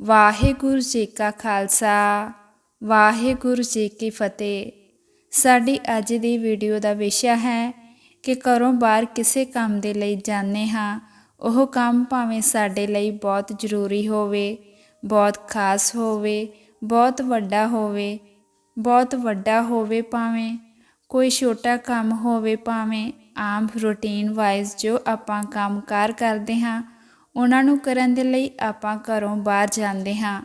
ਵਾਹਿਗੁਰੂ ਜੀ ਕਾ ਖਾਲਸਾ, ਵਾਹਿਗੁਰੂ ਜੀ ਕੀ ਫਤਿਹ। ਸਾਡੀ ਅੱਜ ਦੀ ਵੀਡੀਓ ਦਾ ਵਿਸ਼ਾ ਹੈ ਕਿ ਘਰੋਂ ਬਾਹਰ ਕਿਸੇ ਕੰਮ ਦੇ ਲਈ ਜਾਂਦੇ ਹਾਂ, ਉਹ ਕੰਮ ਭਾਵੇਂ ਸਾਡੇ ਲਈ ਬਹੁਤ ਜ਼ਰੂਰੀ ਹੋਵੇ, ਬਹੁਤ ਖਾਸ ਹੋਵੇ, ਬਹੁਤ ਵੱਡਾ ਹੋਵੇ, ਬਹੁਤ ਵੱਡਾ ਹੋਵੇ ਭਾਵੇਂ, ਕੋਈ ਛੋਟਾ ਕੰਮ ਹੋਵੇ ਭਾਵੇਂ, ਆਮ ਰੂਟੀਨ ਵਾਈਜ਼ ਜੋ ਆਪਾਂ ਕੰਮ ਕਾਰ ਕਰਦੇ ਹਾਂ ਉਹਨਾਂ ਨੂੰ ਕਰਨ ਦੇ ਲਈ ਆਪਾਂ ਘਰੋਂ ਬਾਹਰ ਜਾਂਦੇ ਹਾਂ।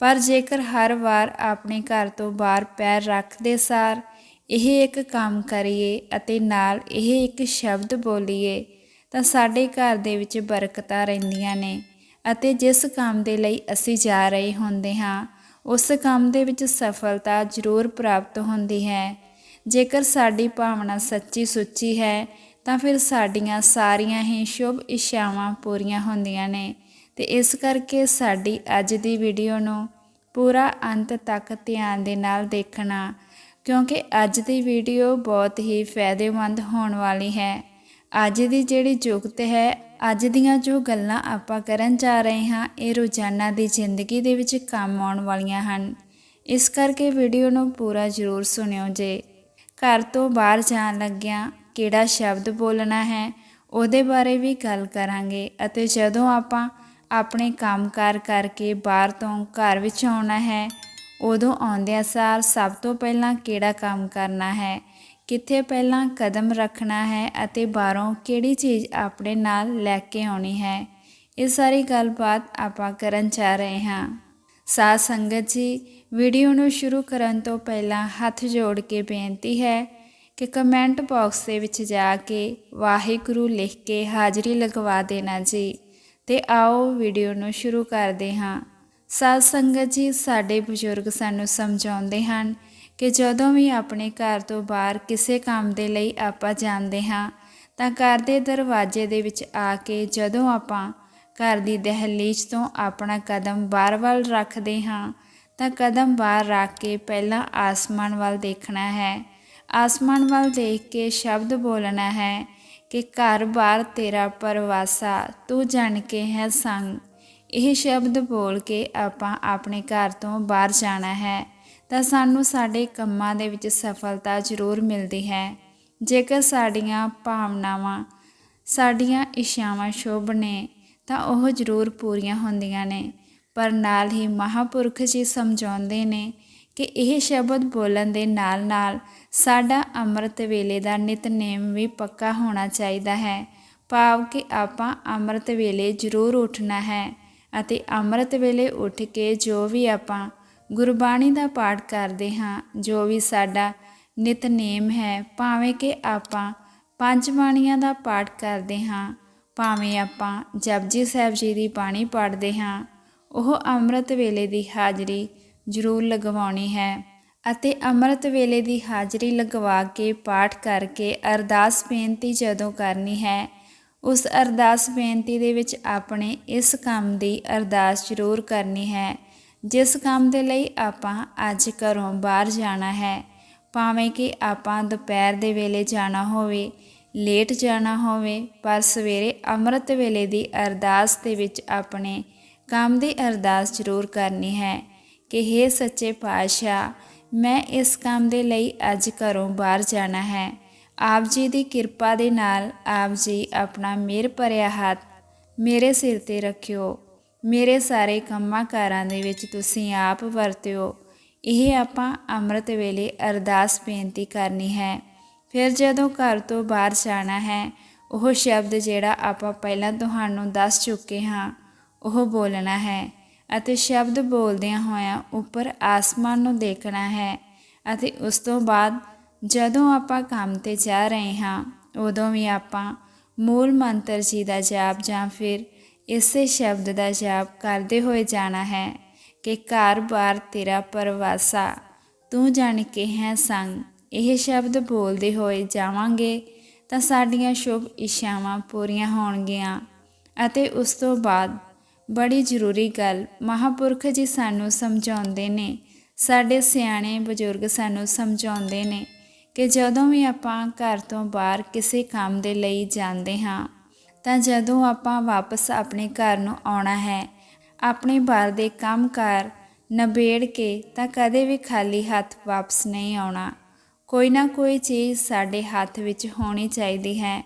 ਪਰ ਜੇਕਰ ਹਰ ਵਾਰ ਆਪਣੇ ਘਰ ਤੋਂ ਬਾਹਰ ਪੈਰ ਰੱਖਦੇ ਸਾਰ ਇਹ ਇੱਕ ਕੰਮ ਕਰੀਏ ਅਤੇ ਨਾਲ ਇਹ ਇੱਕ ਸ਼ਬਦ ਬੋਲੀਏ, ਤਾਂ ਸਾਡੇ ਘਰ ਦੇ ਵਿੱਚ ਬਰਕਤਾਂ ਰਹਿੰਦੀਆਂ ਨੇ ਅਤੇ ਜਿਸ ਕੰਮ ਦੇ ਲਈ ਅਸੀਂ ਜਾ ਰਹੇ ਹੁੰਦੇ ਹਾਂ, ਉਸ ਕੰਮ ਦੇ ਵਿੱਚ ਸਫਲਤਾ ਜ਼ਰੂਰ ਪ੍ਰਾਪਤ ਹੁੰਦੀ ਹੈ। ਜੇਕਰ ਸਾਡੀ ਭਾਵਨਾ ਸੱਚੀ ਸੁੱਚੀ ਹੈ ਤਾਂ ਫਿਰ ਸਾਡੀਆਂ ਸਾਰੀਆਂ ਹੀ ਸ਼ੁਭ ਇੱਛਾਵਾਂ ਪੂਰੀਆਂ ਹੁੰਦੀਆਂ ਨੇ। ਤੇ ਇਸ ਕਰਕੇ ਸਾਡੀ ਅੱਜ ਦੀ ਵੀਡੀਓ ਨੂੰ ਪੂਰਾ ਅੰਤ ਤੱਕ ਧਿਆਨ ਦੇ ਨਾਲ ਦੇਖਣਾ, ਕਿਉਂਕਿ ਅੱਜ ਦੀ ਵੀਡੀਓ ਬਹੁਤ ਹੀ ਫਾਇਦੇਮੰਦ ਹੋਣ ਵਾਲੀ ਹੈ। ਅੱਜ ਦੀ ਜਿਹੜੀ ਯੁਗਤ ਹੈ, ਅੱਜ ਦੀਆਂ ਜੋ ਗੱਲਾਂ ਆਪਾਂ ਕਰਨ ਜਾ ਰਹੇ ਹਾਂ, ਇਹ ਰੋਜ਼ਾਨਾ ਦੀ ਜ਼ਿੰਦਗੀ ਦੇ ਵਿੱਚ ਕੰਮ ਆਉਣ ਵਾਲੀਆਂ ਹਨ। ਇਸ ਕਰਕੇ ਵੀਡੀਓ ਨੂੰ ਪੂਰਾ ਜ਼ਰੂਰ ਸੁਣਿਓ ਜੇ। ਘਰ ਤੋਂ ਬਾਹਰ ਜਾਣ ਲੱਗਿਆਂ ਕਿਹੜਾ ਸ਼ਬਦ ਬੋਲਣਾ ਹੈ, ਉਹਦੇ ਬਾਰੇ ਵੀ ਗੱਲ ਕਰਾਂਗੇ ਅਤੇ ਜਦੋਂ ਆਪਾਂ ਆਪਣੇ ਕੰਮਕਾਰ ਕਰਕੇ ਬਾਹਰ ਤੋਂ ਘਰ ਵਿੱਚ ਆਉਣਾ ਹੈ, ਉਦੋਂ ਆਉਂਦਿਆਂ ਸਾਰ ਸਭ ਤੋਂ ਪਹਿਲਾਂ ਕਿਹੜਾ ਕੰਮ ਕਰਨਾ ਹੈ, ਕਿੱਥੇ ਪਹਿਲਾਂ ਕਦਮ ਰੱਖਣਾ ਹੈ ਅਤੇ ਬਾਹਰੋਂ ਕਿਹੜੀ ਚੀਜ਼ ਆਪਣੇ ਨਾਲ ਲੈ ਕੇ ਆਉਣੀ ਹੈ, ਇਹ ਸਾਰੀ ਗੱਲਬਾਤ ਆਪਾਂ ਕਰਨ ਜਾ ਰਹੇ ਹਾਂ। ਸਾਧ ਸੰਗਤ ਜੀ, ਵੀਡੀਓ ਨੂੰ ਸ਼ੁਰੂ ਕਰਨ ਤੋਂ ਪਹਿਲਾਂ ਹੱਥ ਜੋੜ ਕੇ ਬੇਨਤੀ ਹੈ ਕਿ ਕਮੈਂਟ ਬਾਕਸ ਦੇ ਵਿੱਚ ਜਾ ਕੇ ਵਾਹਿਗੁਰੂ ਲਿਖ ਕੇ ਹਾਜ਼ਰੀ ਲਗਵਾ ਦੇਣਾ ਜੀ। ਤੇ ਆਓ ਵੀਡੀਓ ਨੂੰ ਸ਼ੁਰੂ ਕਰਦੇ ਹਾਂ। ਸਾਧ ਸੰਗਤ ਜੀ, ਸਾਡੇ ਬਜ਼ੁਰਗ ਸਾਨੂੰ ਸਮਝਾਉਂਦੇ ਹਨ ਕਿ ਜਦੋਂ ਵੀ ਆਪਣੇ ਘਰ ਤੋਂ ਬਾਹਰ ਕਿਸੇ ਕੰਮ ਦੇ ਲਈ ਆਪਾਂ ਜਾਂਦੇ ਹਾਂ, ਤਾਂ ਘਰ ਦੇ ਦਰਵਾਜ਼ੇ ਦੇ ਵਿੱਚ ਆ ਕੇ ਜਦੋਂ ਆਪਾਂ ਘਰ ਦੀ ਦਹਲੀਜ਼ ਤੋਂ ਆਪਣਾ ਕਦਮ ਬਾਹਰ ਵੱਲ ਰੱਖਦੇ ਹਾਂ, ਤਾਂ ਕਦਮ ਬਾਹਰ ਰੱਖ ਕੇ ਪਹਿਲਾਂ ਆਸਮਾਨ ਵੱਲ ਦੇਖਣਾ ਹੈ। ਆਸਮਾਨ ਵੱਲ ਦੇਖ ਕੇ ਸ਼ਬਦ ਬੋਲਣਾ ਹੈ ਕਿ ਘਰ ਬਾਰ ਤੇਰਾ ਪਰਵਾਸਾ, ਤੂੰ ਜਾਣ ਕੇ ਹੈ ਸੰਗ। ਇਹ ਸ਼ਬਦ ਬੋਲ ਕੇ ਆਪਾਂ ਆਪਣੇ ਘਰ ਤੋਂ ਬਾਹਰ ਜਾਣਾ ਹੈ, ਤਾਂ ਸਾਨੂੰ ਸਾਡੇ ਕੰਮਾਂ ਦੇ ਵਿੱਚ ਸਫਲਤਾ ਜ਼ਰੂਰ ਮਿਲਦੀ ਹੈ। ਜੇਕਰ ਸਾਡੀਆਂ ਭਾਵਨਾਵਾਂ, ਸਾਡੀਆਂ ਇੱਛਾਵਾਂ ਸ਼ੁਭ ਨੇ, ਤਾਂ ਉਹ ਜ਼ਰੂਰ ਪੂਰੀਆਂ ਹੁੰਦੀਆਂ ਨੇ, ਪਰ ਨਾਲ ਹੀ ਮਹਾਪੁਰਖ ਜੀ ਸਮਝਾਉਂਦੇ ਨੇ ਕਿ ਇਹ ਸ਼ਬਦ ਬੋਲਣ ਦੇ ਨਾਲ-ਨਾਲ ਸਾਡਾ ਅੰਮ੍ਰਿਤ ਵੇਲੇ ਦਾ ਨਿਤਨੇਮ ਵੀ ਪੱਕਾ ਹੋਣਾ ਚਾਹੀਦਾ ਹੈ। ਭਾਵ ਕਿ ਆਪਾਂ ਅੰਮ੍ਰਿਤ ਵੇਲੇ ਜ਼ਰੂਰ ਉੱਠਣਾ ਹੈ ਅਤੇ ਅੰਮ੍ਰਿਤ ਵੇਲੇ ਉੱਠ ਕੇ ਜੋ ਵੀ ਆਪਾਂ ਗੁਰਬਾਣੀ ਦਾ ਪਾਠ ਕਰਦੇ ਹਾਂ, ਜੋ ਵੀ ਸਾਡਾ ਨਿਤਨੇਮ ਹੈ, ਭਾਵੇਂ ਕਿ ਆਪਾਂ ਪੰਜ ਬਾਣੀਆਂ ਦਾ ਪਾਠ ਕਰਦੇ ਹਾਂ, ਭਾਵੇਂ ਆਪਾਂ ਜਪਜੀ ਸਾਹਿਬ ਜੀ ਦੀ ਬਾਣੀ ਪੜ੍ਹਦੇ ਹਾਂ, ਉਹ ਅੰਮ੍ਰਿਤ ਵੇਲੇ ਦੀ ਹਾਜ਼ਰੀ ਜ਼ਰੂਰ ਲਗਵਾਉਣੀ ਹੈ ਅਤੇ ਅੰਮ੍ਰਿਤ ਵੇਲੇ ਦੀ ਹਾਜ਼ਰੀ ਲਗਵਾ ਕੇ ਪਾਠ ਕਰਕੇ ਅਰਦਾਸ ਬੇਨਤੀ ਜਦੋਂ ਕਰਨੀ ਹੈ, ਉਸ ਅਰਦਾਸ ਬੇਨਤੀ ਦੇ ਵਿੱਚ ਆਪਣੇ ਇਸ ਕੰਮ ਦੀ ਅਰਦਾਸ ਜ਼ਰੂਰ ਕਰਨੀ ਹੈ, ਜਿਸ ਕੰਮ ਦੇ ਲਈ ਆਪਾਂ ਅੱਜ ਘਰੋਂ ਬਾਹਰ ਜਾਣਾ ਹੈ। ਭਾਵੇਂ ਕਿ ਆਪਾਂ ਦੁਪਹਿਰ ਦੇ ਵੇਲੇ ਜਾਣਾ ਹੋਵੇ, ਲੇਟ ਜਾਣਾ ਹੋਵੇ, ਪਰ ਸਵੇਰੇ ਅੰਮ੍ਰਿਤ ਵੇਲੇ ਦੀ ਅਰਦਾਸ ਦੇ ਵਿੱਚ ਆਪਣੇ ਕੰਮ ਦੀ ਅਰਦਾਸ ਜ਼ਰੂਰ ਕਰਨੀ ਹੈ। ਕਿ हे ਸੱਚੇ ਪਾਤਸ਼ਾਹ, ਮੈਂ ਇਸ ਕੰਮ ਦੇ ਲਈ ਅੱਜ ਘਰੋਂ ਬਾਹਰ ਜਾਣਾ ਹੈ। ਆਪ ਜੀ ਦੀ ਕਿਰਪਾ ਦੇ ਨਾਲ ਆਪ ਜੀ ਆਪਣਾ ਮਿਹਰ ਭਰਿਆ ਹੱਥ ਮੇਰੇ ਸਿਰ ਤੇ ਰੱਖਿਓ। ਮੇਰੇ ਸਾਰੇ ਕੰਮਾਂ ਕਾਰਾਂ ਦੇ ਵਿੱਚ ਤੁਸੀਂ ਆਪ ਵਰਤਿਓ। ਇਹ ਆਪਾਂ ਅੰਮ੍ਰਿਤ ਵੇਲੇ ਅਰਦਾਸ ਬੇਨਤੀ ਕਰਨੀ ਹੈ। ਫਿਰ ਜਦੋਂ ਘਰ ਤੋਂ ਬਾਹਰ ਜਾਣਾ ਹੈ, ਉਹ ਸ਼ਬਦ ਜਿਹੜਾ ਆਪਾਂ ਪਹਿਲਾਂ ਤੁਹਾਨੂੰ ਦੱਸ ਚੁੱਕੇ ਹਾਂ, ਉਹ ਬੋਲਣਾ ਹੈ ਅਤੇ ਸ਼ਬਦ ਬੋਲਦਿਆਂ ਹੋਇਆਂ ਉੱਪਰ ਆਸਮਾਨ ਨੂੰ ਦੇਖਣਾ ਹੈ ਅਤੇ ਉਸ ਤੋਂ ਬਾਅਦ ਜਦੋਂ ਆਪਾਂ ਕੰਮ ਤੇ ਜਾ ਰਹੇ ਹਾਂ, ਉਦੋਂ ਵੀ ਆਪਾਂ ਮੂਲ ਮੰਤਰ ਜੀ ਦਾ ਜਾਪ ਜਾਂ ਫਿਰ ਇਸੇ ਸ਼ਬਦ ਦਾ ਜਾਪ ਕਰਦੇ ਹੋਏ ਜਾਣਾ ਹੈ ਕਿ ਘਰ-ਬਾਰ ਤੇਰਾ ਪਰਵਾਸਾ, ਤੂੰ ਜਾਣ ਕੇ ਹੈ ਸੰਗ। ਇਹ ਸ਼ਬਦ ਬੋਲਦੇ ਹੋਏ ਜਾਵਾਂਗੇ ਤਾਂ ਸਾਡੀਆਂ ਸ਼ੁਭ ਇੱਛਾਵਾਂ ਪੂਰੀਆਂ ਹੋਣਗੀਆਂ ਅਤੇ ਉਸ ਤੋਂ ਬਾਅਦ ਬੜੀ ਜ਼ਰੂਰੀ ਗੱਲ। ਮਹਾਪੁਰਖ ਜੀ ਸਾਨੂੰ ਸਮਝਾਉਂਦੇ ਨੇ। ਸਾਡੇ ਸਿਆਣੇ ਬਜ਼ੁਰਗ ਸਾਨੂੰ ਸਮਝਾਉਂਦੇ ਨੇ ਕਿ ਜਦੋਂ ਵੀ ਆਪਾਂ ਘਰ ਤੋਂ ਬਾਹਰ ਕਿਸੇ ਕੰਮ ਦੇ ਲਈ ਜਾਂਦੇ ਹਾਂ, ਤਾਂ ਜਦੋਂ ਆਪਾਂ ਵਾਪਸ ਆਪਣੇ ਘਰ ਨੂੰ ਆਉਣਾ ਹੈ, ਆਪਣੇ ਬਾਹਰ ਦੇ ਕੰਮਕਾਰ ਨਿਬੇੜ ਕੇ ਤਾਂ ਕਦੇ ਵੀ ਖਾਲੀ ਹੱਥ ਵਾਪਸ ਨਹੀਂ ਆਉਣਾ। ਕੋਈ ਨਾ ਕੋਈ ਚੀਜ਼ ਸਾਡੇ ਹੱਥ ਵਿੱਚ ਹੋਣੀ ਚਾਹੀਦੀ ਹੈ।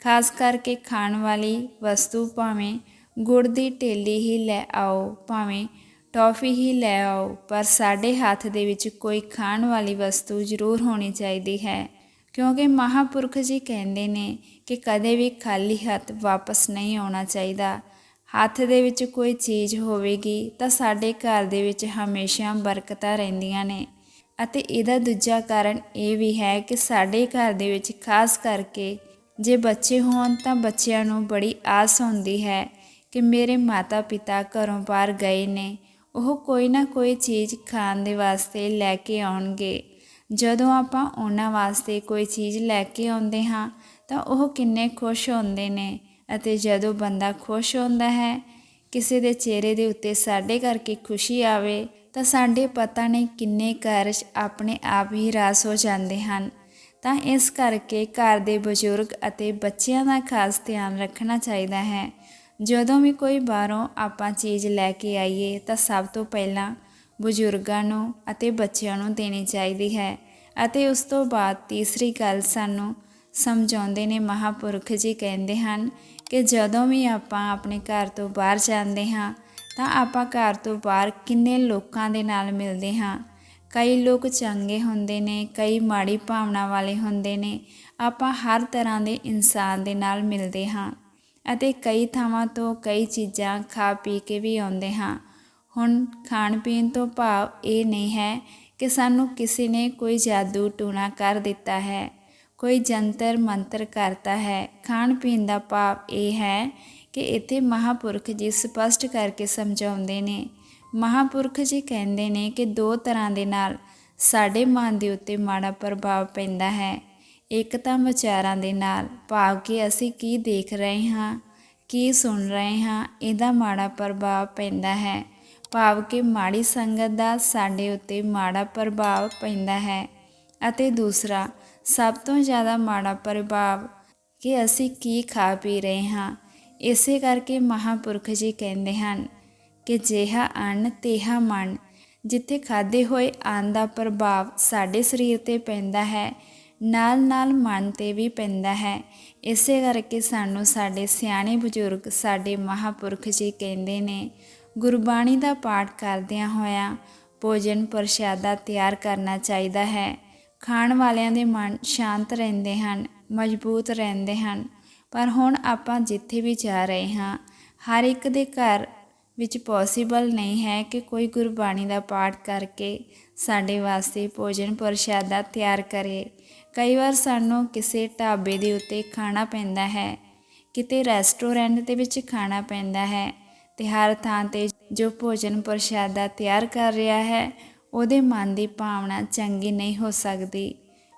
ਖਾਸ ਕਰਕੇ ਖਾਣ ਵਾਲੀ ਵਸਤੂ ਭਾਵੇਂ ਗੁੜ ਦੀ ਢੇਲੀ ਹੀ ਲੈ ਆਓ, ਭਾਵੇਂ ਟੌਫੀ ਹੀ ਲੈ ਆਓ, ਪਰ ਸਾਡੇ ਹੱਥ ਦੇ ਵਿੱਚ ਕੋਈ ਖਾਣ ਵਾਲੀ ਵਸਤੂ ਜ਼ਰੂਰ ਹੋਣੀ ਚਾਹੀਦੀ ਹੈ। ਕਿਉਂਕਿ ਮਹਾਪੁਰਖ ਜੀ ਕਹਿੰਦੇ ਨੇ ਕਿ ਕਦੇ ਵੀ ਖਾਲੀ ਹੱਥ ਵਾਪਸ ਨਹੀਂ ਆਉਣਾ ਚਾਹੀਦਾ। ਹੱਥ ਦੇ ਵਿੱਚ ਕੋਈ ਚੀਜ਼ ਹੋਵੇਗੀ ਤਾਂ ਸਾਡੇ ਘਰ ਦੇ ਵਿੱਚ ਹਮੇਸ਼ਾ ਬਰਕਤਾਂ ਰਹਿੰਦੀਆਂ ਨੇ। ਅਤੇ ਇਹਦਾ ਦੂਜਾ ਕਾਰਨ ਇਹ ਵੀ ਹੈ ਕਿ ਸਾਡੇ ਘਰ ਦੇ ਵਿੱਚ ਖਾਸ ਕਰਕੇ ਜੇ ਬੱਚੇ ਹੋਣ ਤਾਂ ਬੱਚਿਆਂ ਨੂੰ ਬੜੀ ਆਸ ਹੁੰਦੀ ਹੈ ਕਿ ਮੇਰੇ ਮਾਤਾ-ਪਿਤਾ ਘਰੋਂ ਬਾਹਰ ਗਏ ਨੇ। ਉਹ ਕੋਈ ਨਾ ਕੋਈ ਚੀਜ਼ ਖਾਣ ਦੇ ਵਾਸਤੇ ਲੈ ਕੇ ਆਉਣਗੇ। ਜਦੋਂ ਆਪਾਂ ਉਹਨਾਂ ਵਾਸਤੇ ਕੋਈ ਚੀਜ਼ ਲੈ ਕੇ ਆਉਂਦੇ ਹਾਂ, ਤਾਂ ਉਹ ਕਿੰਨੇ ਖੁਸ਼ ਹੁੰਦੇ ਨੇ ਅਤੇ ਜਦੋਂ ਬੰਦਾ ਖੁਸ਼ ਹੁੰਦਾ ਹੈ, ਕਿਸੇ ਦੇ ਚਿਹਰੇ ਦੇ ਉੱਤੇ ਸਾਡੇ ਕਰਕੇ ਖੁਸ਼ੀ ਆਵੇ, ਤਾਂ ਸਾਡੇ ਪਤਾ ਨਹੀਂ ਕਿੰਨੇ ਕਾਰਜ ਆਪਣੇ ਆਪ ਹੀ ਰਾਸ ਹੋ ਜਾਂਦੇ ਹਨ। ਤਾਂ ਇਸ ਕਰਕੇ ਘਰ ਦੇ ਬਜ਼ੁਰਗ ਅਤੇ ਬੱਚਿਆਂ ਦਾ ਖਾਸ ਧਿਆਨ ਰੱਖਣਾ ਚਾਹੀਦਾ ਹੈ। ਜਦੋਂ ਵੀ ਕੋਈ ਬਾਹਰੋਂ ਆਪਾਂ ਚੀਜ਼ ਲੈ ਕੇ ਆਈਏ ਤਾਂ ਸਭ ਤੋਂ ਪਹਿਲਾਂ ਬਜ਼ੁਰਗਾਂ ਨੂੰ ਅਤੇ ਬੱਚਿਆਂ ਨੂੰ ਦੇਣੀ ਚਾਹੀਦੀ ਹੈ ਅਤੇ ਉਸ ਤੋਂ ਬਾਅਦ ਤੀਸਰੀ ਗੱਲ ਸਾਨੂੰ ਸਮਝਾਉਂਦੇ ਨੇ ਮਹਾਪੁਰਖ ਜੀ ਕਹਿੰਦੇ ਹਨ ਕਿ ਜਦੋਂ ਵੀ ਆਪਾਂ ਆਪਣੇ ਘਰ ਤੋਂ ਬਾਹਰ ਜਾਂਦੇ ਹਾਂ ਤਾਂ ਆਪਾਂ ਘਰ ਤੋਂ ਬਾਹਰ ਕਿੰਨੇ ਲੋਕਾਂ ਦੇ ਨਾਲ ਮਿਲਦੇ ਹਾਂ। ਕਈ ਲੋਕ ਚੰਗੇ ਹੁੰਦੇ ਨੇ, ਕਈ ਮਾੜੀ ਭਾਵਨਾ ਵਾਲੇ ਹੁੰਦੇ ਨੇ। ਆਪਾਂ ਹਰ ਤਰ੍ਹਾਂ ਦੇ ਇਨਸਾਨ ਦੇ ਨਾਲ ਮਿਲਦੇ ਹਾਂ। ਅਤੇ ਕਈ ਥਾਵਾਂ ਤੋਂ ਕਈ ਚੀਜ਼ਾਂ ਖਾ ਪੀ ਕੇ ਵੀ ਆਉਂਦੇ ਹਾਂ। ਹੁਣ ਖਾਣ ਪੀਣ ਤੋਂ ਭਾਵ ਇਹ ਨਹੀਂ ਹੈ ਕਿ ਸਾਨੂੰ ਕਿਸੇ ਨੇ ਕੋਈ ਜਾਦੂ ਟੂਣਾ ਕਰ ਦਿੱਤਾ ਹੈ, ਕੋਈ ਜੰਤਰ ਮੰਤਰ ਕਰਤਾ ਹੈ। ਖਾਣ ਪੀਣ ਦਾ ਭਾਵ ਇਹ ਹੈ ਕਿ ਇੱਥੇ ਮਹਾਪੁਰਖ ਜੀ ਸਪਸ਼ਟ ਕਰਕੇ ਸਮਝਾਉਂਦੇ ਨੇ। ਮਹਾਪੁਰਖ ਜੀ ਕਹਿੰਦੇ ਨੇ ਕਿ ਦੋ ਤਰ੍ਹਾਂ ਦੇ ਨਾਲ ਸਾਡੇ ਮਨ ਦੇ ਉੱਤੇ ਮਾੜਾ ਪ੍ਰਭਾਵ ਪੈਂਦਾ ਹੈ। ਇੱਕ ਤਾਂ ਵਿਚਾਰਾਂ ਦੇ ਨਾਲ ਭਾਵ ਕਿ ਅਸੀਂ ਕੀ ਦੇਖ ਰਹੇ ਹਾਂ, ਕੀ ਸੁਣ ਰਹੇ ਹਾਂ, ਇਹਦਾ ਮਾੜਾ ਪ੍ਰਭਾਵ ਪੈਂਦਾ ਹੈ। ਭਾਵ ਕਿ ਮਾੜੀ ਸੰਗਤ ਦਾ ਸਾਡੇ ਉੱਤੇ ਮਾੜਾ ਪ੍ਰਭਾਵ ਪੈਂਦਾ ਹੈ ਅਤੇ ਦੂਸਰਾ, ਸਭ ਤੋਂ ਜ਼ਿਆਦਾ ਮਾੜਾ ਪ੍ਰਭਾਵ ਕਿ ਅਸੀਂ ਕੀ ਖਾ ਪੀ ਰਹੇ ਹਾਂ, ਇਸੇ ਕਰਕੇ ਮਹਾਪੁਰਖ ਜੀ ਕਹਿੰਦੇ ਹਨ ਕਿ ਜਿਹਾ ਅੰਨ ਤੇਹਾ ਮਨ, ਜਿੱਥੇ ਖਾਦੇ ਹੋਏ ਅੰਨ ਦਾ ਪ੍ਰਭਾਵ ਸਾਡੇ ਸਰੀਰ ਤੇ ਪੈਂਦਾ ਹੈ ਨਾਲ ਨਾਲ ਮਨ ਤੇ ਵੀ ਪੈਂਦਾ ਹੈ। ਇਸੇ ਕਰਕੇ ਸਾਨੂੰ ਸਾਡੇ ਸਿਆਣੇ ਬਜ਼ੁਰਗ, ਸਾਡੇ ਮਹਾਪੁਰਖ ਜੀ ਕਹਿੰਦੇ ਨੇ, ਗੁਰਬਾਣੀ ਦਾ ਪਾਠ ਕਰਦਿਆਂ ਹੋਇਆਂ ਭੋਜਨ ਪ੍ਰਸ਼ਾਦਾ ਤਿਆਰ ਕਰਨਾ ਚਾਹੀਦਾ ਹੈ। ਖਾਣ ਵਾਲਿਆਂ ਦੇ ਮਨ ਸ਼ਾਂਤ ਰਹਿੰਦੇ ਹਨ, ਮਜ਼ਬੂਤ ਰਹਿੰਦੇ ਹਨ। ਪਰ ਹੁਣ ਆਪਾਂ ਜਿੱਥੇ ਵੀ ਜਾ ਰਹੇ ਹਾਂ, ਹਰ ਇੱਕ ਦੇ ਘਰ ਵਿੱਚ ਪੋਸੀਬਲ ਨਹੀਂ ਹੈ ਕਿ ਕੋਈ ਗੁਰਬਾਣੀ ਦਾ ਪਾਠ ਕਰਕੇ ਸਾਡੇ ਵਾਸਤੇ ਭੋਜਨ ਪ੍ਰਸ਼ਾਦਾ ਤਿਆਰ ਕਰੇ। ਕਈ ਵਾਰ ਸਾਨੂੰ ਕਿਸੇ ਢਾਬੇ ਦੇ ਉੱਤੇ ਖਾਣਾ ਪੈਂਦਾ ਹੈ, ਕਿਤੇ ਰੈਸਟੋਰੈਂਟ ਦੇ ਵਿੱਚ ਖਾਣਾ ਪੈਂਦਾ ਹੈ ਤੇ ਹਰ ਥਾਂ ਤੇ ਜੋ ਭੋਜਨ ਪ੍ਰਸ਼ਾਦਾ ਤਿਆਰ ਕਰ ਰਿਹਾ ਹੈ, ਉਹਦੇ ਮਨ ਦੀ ਭਾਵਨਾ ਚੰਗੀ ਨਹੀਂ ਹੋ ਸਕਦੀ।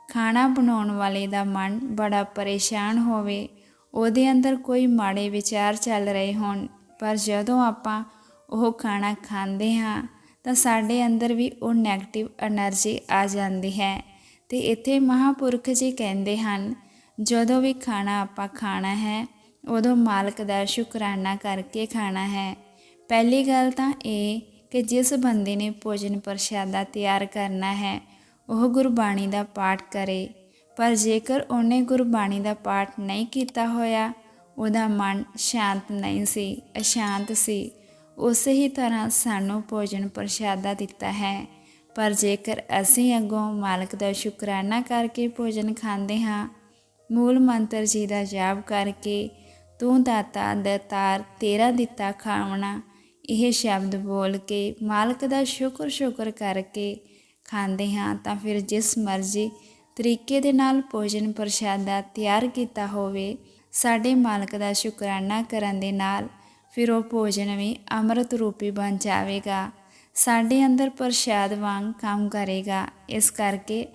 ਖਾਣਾ ਬਣਾਉਣ ਵਾਲੇ ਦਾ ਮਨ ਬੜਾ ਪਰੇਸ਼ਾਨ ਹੋਵੇ, ਉਹਦੇ ਅੰਦਰ ਕੋਈ ਮਾੜੇ ਵਿਚਾਰ ਚੱਲ ਰਹੇ ਹੋਣ, ਪਰ ਜਦੋਂ ਆਪਾਂ ਉਹ ਖਾਣਾ ਖਾਂਦੇ ਹਾਂ, ਤਾਂ ਸਾਡੇ ਅੰਦਰ ਵੀ ਉਹ ਨੈਗੇਟਿਵ એનર્ਜੀ ਆ ਜਾਂਦੀ ਹੈ। ਤੇ ਇੱਥੇ ਮਹਾਪੁਰਖ ਜੀ ਕਹਿੰਦੇ ਹਨ, ਜਦੋਂ ਵੀ ਖਾਣਾ ਆਪਾਂ ਖਾਣਾ ਹੈ, ਉਦੋਂ ਮਾਲਕ ਦਾ ਸ਼ੁਕਰਾਨਾ ਕਰਕੇ ਖਾਣਾ ਹੈ। ਪਹਿਲੀ ਗੱਲ ਤਾਂ ਇਹ ਕਿ ਜਿਸ ਬੰਦੇ ਨੇ ਭੋਜਨ ਪ੍ਰਸ਼ਾਦਾ ਤਿਆਰ ਕਰਨਾ ਹੈ, ਉਹ ਗੁਰਬਾਣੀ ਦਾ ਪਾਠ ਕਰੇ। ਪਰ ਜੇਕਰ ਉਹਨੇ ਗੁਰਬਾਣੀ ਦਾ ਪਾਠ ਨਹੀਂ ਕੀਤਾ ਹੋਇਆ, ਉਹਦਾ ਮਨ ਸ਼ਾਂਤ ਨਹੀਂ ਸੀ, ਅਸ਼ਾਂਤ ਸੀ। ਉਸੇ ਹੀ ਤਰ੍ਹਾਂ ਸਾਨੂੰ ਭੋਜਨ ਪ੍ਰਸ਼ਾਦਾ ਦਿੱਤਾ ਹੈ। ਪਰ ਜੇਕਰ ਅਸੀਂ ਅੱਗੋਂ ਮਾਲਕ ਦਾ ਸ਼ੁਕਰਾਨਾ ਕਰਕੇ ਭੋਜਨ ਖਾਂਦੇ ਹਾਂ, ਮੂਲ ਮੰਤਰ ਜੀ ਦਾ ਜਾਪ ਕਰਕੇ ਤੂੰ ਦਾਤਾ ਦਤਾਰ ਤੇਰਾ ਦਿੱਤਾ ਖਾਵਣਾ, ਇਹ ਸ਼ਬਦ ਬੋਲ ਕੇ ਮਾਲਕ ਦਾ ਸ਼ੁਕਰ ਸ਼ੁਕਰ ਕਰਕੇ ਖਾਂਦੇ ਹਾਂ ਤਾਂ ਫਿਰ ਜਿਸ ਮਰਜ਼ੀ ਤਰੀਕੇ ਦੇ ਨਾਲ ਭੋਜਨ ਪ੍ਰਸ਼ਾਦਾ ਤਿਆਰ ਕੀਤਾ ਹੋਵੇ, ਸਾਡੇ ਮਾਲਕ ਦਾ ਸ਼ੁਕਰਾਨਾ ਕਰਨ ਦੇ ਨਾਲ ਫਿਰ ਉਹ ਭੋਜਨ ਵੀ ਅੰਮ੍ਰਿਤ ਰੂਪੀ ਬਣ ਜਾਵੇਗਾ। ਸਾਡੇ ਅੰਦਰ ਪ੍ਰਸ਼ਾਦ ਵਾਂਗ ਕੰਮ ਕਰੇਗਾ, ਇਸ ਕਰਕੇ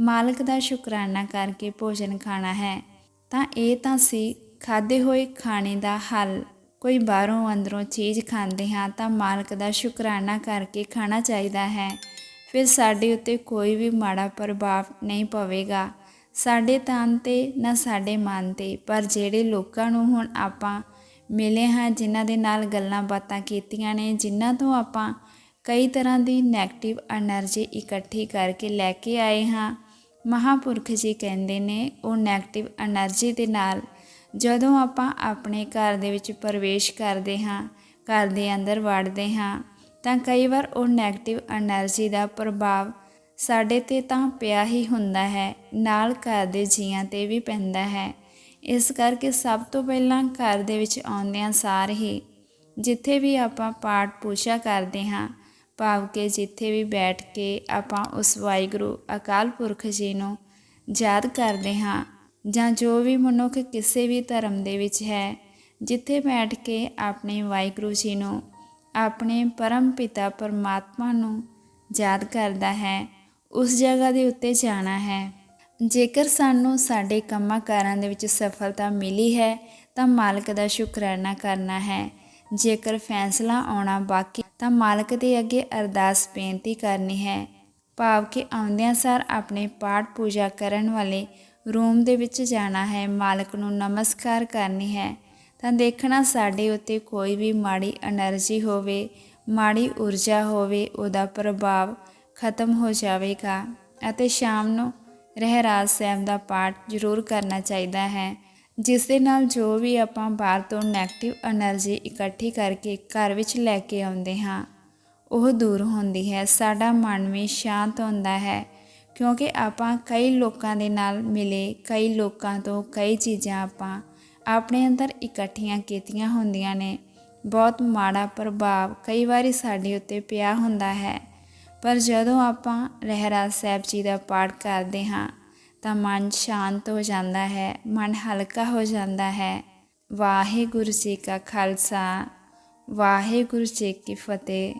ਮਾਲਕ ਦਾ ਸ਼ੁਕਰਾਨਾ ਕਰਕੇ ਭੋਜਨ ਖਾਣਾ ਹੈ। ਤਾਂ ਇਹ ਤਾਂ ਸੀ ਖਾਦੇ ਹੋਏ ਖਾਣੇ ਦਾ ਹੱਲ। ਕੋਈ ਬਾਹਰੋਂ ਅੰਦਰੋਂ ਚੀਜ਼ ਖਾਂਦੇ ਹਾਂ ਤਾਂ ਮਾਲਕ ਦਾ ਸ਼ੁਕਰਾਨਾ ਕਰਕੇ ਖਾਣਾ ਚਾਹੀਦਾ ਹੈ। ਫਿਰ ਸਾਡੇ ਉੱਤੇ ਕੋਈ ਵੀ ਮਾੜਾ ਪ੍ਰਭਾਵ ਨਹੀਂ ਪਵੇਗਾ। ਸਾਡੇ ਤਨ ਤੇ ਨਾ ਸਾਡੇ ਮਨ ਤੇ, ਪਰ ਜਿਹੜੇ ਲੋਕਾਂ ਨੂੰ ਹੁਣ ਆਪਾਂ ਮਿਲੇ ਹਾਂ, ਜਿਨ੍ਹਾਂ ਦੇ ਨਾਲ ਗੱਲਾਂ ਬਾਤਾਂ ਕੀਤੀਆਂ ਨੇ, ਜਿਨ੍ਹਾਂ ਤੋਂ ਆਪਾਂ ਕਈ ਤਰ੍ਹਾਂ ਦੀ 네ਗੇਟਿਵ એનર્ਜੀ ਇਕੱਠੀ ਕਰਕੇ ਲੈ ਕੇ ਆਏ ਹਾਂ। ਮਹਾਪੁਰਖ ਜੀ ਕਹਿੰਦੇ ਨੇ, ਉਹ 네ਗੇਟਿਵ એનર્ਜੀ ਦੇ ਨਾਲ ਜਦੋਂ ਆਪਾਂ ਆਪਣੇ ਘਰ ਦੇ ਵਿੱਚ ਪ੍ਰਵੇਸ਼ ਕਰਦੇ ਹਾਂ, ਘਰ ਦੇ ਅੰਦਰ ਵੜਦੇ ਹਾਂ, ਤਾਂ ਕਈ ਵਾਰ ਉਹ 네ਗੇਟਿਵ એનર્ਜੀ ਦਾ ਪ੍ਰਭਾਵ ਸਾਡੇ ਤੇ ਤਾਂ ਪਿਆ ਹੀ ਹੁੰਦਾ ਹੈ, ਨਾਲ ਘਰ ਦੇ ਜੀਆਂ ਤੇ ਵੀ ਪੈਂਦਾ ਹੈ। ਇਸ ਕਰਕੇ ਸਭ ਤੋਂ ਪਹਿਲਾਂ ਘਰ ਦੇ ਵਿੱਚ ਆਉਂਦਿਆਂ ਸਾਰ ਹੀ ਜਿੱਥੇ ਵੀ ਆਪਾਂ ਪਾਠ ਪੂਜਾ ਕਰਦੇ ਹਾਂ ਭਾਵ ਕਿ ਜਿੱਥੇ ਵੀ ਬੈਠ ਕੇ ਆਪਾਂ ਉਸ ਵਾਹਿਗੁਰੂ, ਅਕਾਲ ਪੁਰਖ ਜੀ ਨੂੰ ਯਾਦ ਕਰਦੇ ਹਾਂ ਜਾਂ ਜੋ ਵੀ ਮਨੁੱਖ ਕਿਸੇ ਵੀ ਧਰਮ ਦੇ ਵਿੱਚ ਹੈ, ਜਿੱਥੇ ਬੈਠ ਕੇ ਆਪਣੇ ਵਾਹਿਗੁਰੂ ਜੀ ਨੂੰ ਆਪਣੇ ਪਰਮ ਪਿਤਾ ਪਰਮਾਤਮਾ ਨੂੰ ਯਾਦ ਕਰਦਾ ਹੈ, ਉਸ ਜਗ੍ਹਾ ਦੇ ਉੱਤੇ ਜਾਣਾ ਹੈ। ਜੇਕਰ ਸਾਨੂੰ ਸਾਡੇ ਕੰਮਾਂ ਕਾਰਾਂ ਦੇ ਵਿੱਚ ਸਫਲਤਾ ਮਿਲੀ ਹੈ, ਤਾਂ ਮਾਲਕ ਦਾ ਸ਼ੁਕਰਾਨਾ ਕਰਨਾ ਹੈ। ਜੇਕਰ ਫੈਸਲਾ ਆਉਣਾ ਬਾਕੀ ਤਾਂ ਮਾਲਕ ਦੇ ਅੱਗੇ ਅਰਦਾਸ ਬੇਨਤੀ ਕਰਨੀ ਹੈ। ਭਾਵ ਕਿ ਆਉਂਦਿਆਂ ਸਾਰ ਆਪਣੇ ਪਾਠ ਪੂਜਾ ਕਰਨ ਵਾਲੇ ਰੂਮ ਦੇ ਵਿੱਚ ਜਾਣਾ ਹੈ, ਮਾਲਕ ਨੂੰ ਨਮਸਕਾਰ ਕਰਨੀ ਹੈ। ਤਾਂ ਦੇਖਣਾ ਸਾਡੇ ਉੱਤੇ ਕੋਈ ਵੀ ਮਾੜੀ એનર્ਜੀ ਹੋਵੇ, ਮਾੜੀ ਊਰਜਾ ਹੋਵੇ, ਉਹਦਾ ਪ੍ਰਭਾਵ ਖਤਮ ਹੋ ਜਾਵੇਗਾ। ਅਤੇ ਸ਼ਾਮ ਨੂੰ ਰਹਿਰਾਜ ਸਾਹਿਬ ਦਾ ਪਾਠ ਜ਼ਰੂਰ ਕਰਨਾ ਚਾਹੀਦਾ ਹੈ। ਜਿਸ ਦੇ ਨਾਲ ਜੋ ਵੀ ਆਪਾਂ ਬਾਹਰ ਤੋਂ ਨੈਗੇਟਿਵ એનર્ਜੀ ਇਕੱਠੀ ਕਰਕੇ ਘਰ ਵਿੱਚ ਲੈ ਕੇ ਆਉਂਦੇ ਹਾਂ, ਉਹ ਦੂਰ ਹੁੰਦੀ ਹੈ, ਸਾਡਾ ਮਨ ਵੀ ਸ਼ਾਂਤ ਹੁੰਦਾ ਹੈ। ਕਿਉਂਕਿ ਆਪਾਂ ਕਈ ਲੋਕਾਂ ਦੇ ਨਾਲ ਮਿਲੇ, ਕਈ ਲੋਕਾਂ ਤੋਂ ਕਈ ਚੀਜ਼ਾਂ ਆਪਾਂ ਆਪਣੇ ਅੰਦਰ ਇਕੱਠੀਆਂ ਕੀਤੀਆਂ ਹੁੰਦੀਆਂ ਨੇ। ਬਹੁਤ ਮਾੜਾ ਪ੍ਰਭਾਵ ਕਈ ਵਾਰੀ ਸਾਡੇ ਉੱਤੇ ਪਿਆ ਹੁੰਦਾ ਹੈ। ਪਰ ਜਦੋਂ ਆਪਾਂ ਰਹਿਰਾ ਸਾਹਿਬ ਜੀ ਦਾ ਪਾਠ ਕਰਦੇ ਹਾਂ ਤਾਂ ਮਨ ਸ਼ਾਂਤ ਹੋ ਜਾਂਦਾ ਹੈ, ਮਨ ਹਲਕਾ ਹੋ ਜਾਂਦਾ ਹੈ। ਵਾਹਿਗੁਰੂ ਜੀ ਕਾ ਖਾਲਸਾ, ਵਾਹਿਗੁਰੂ ਜੀ ਕੀ ਫਤਿਹ।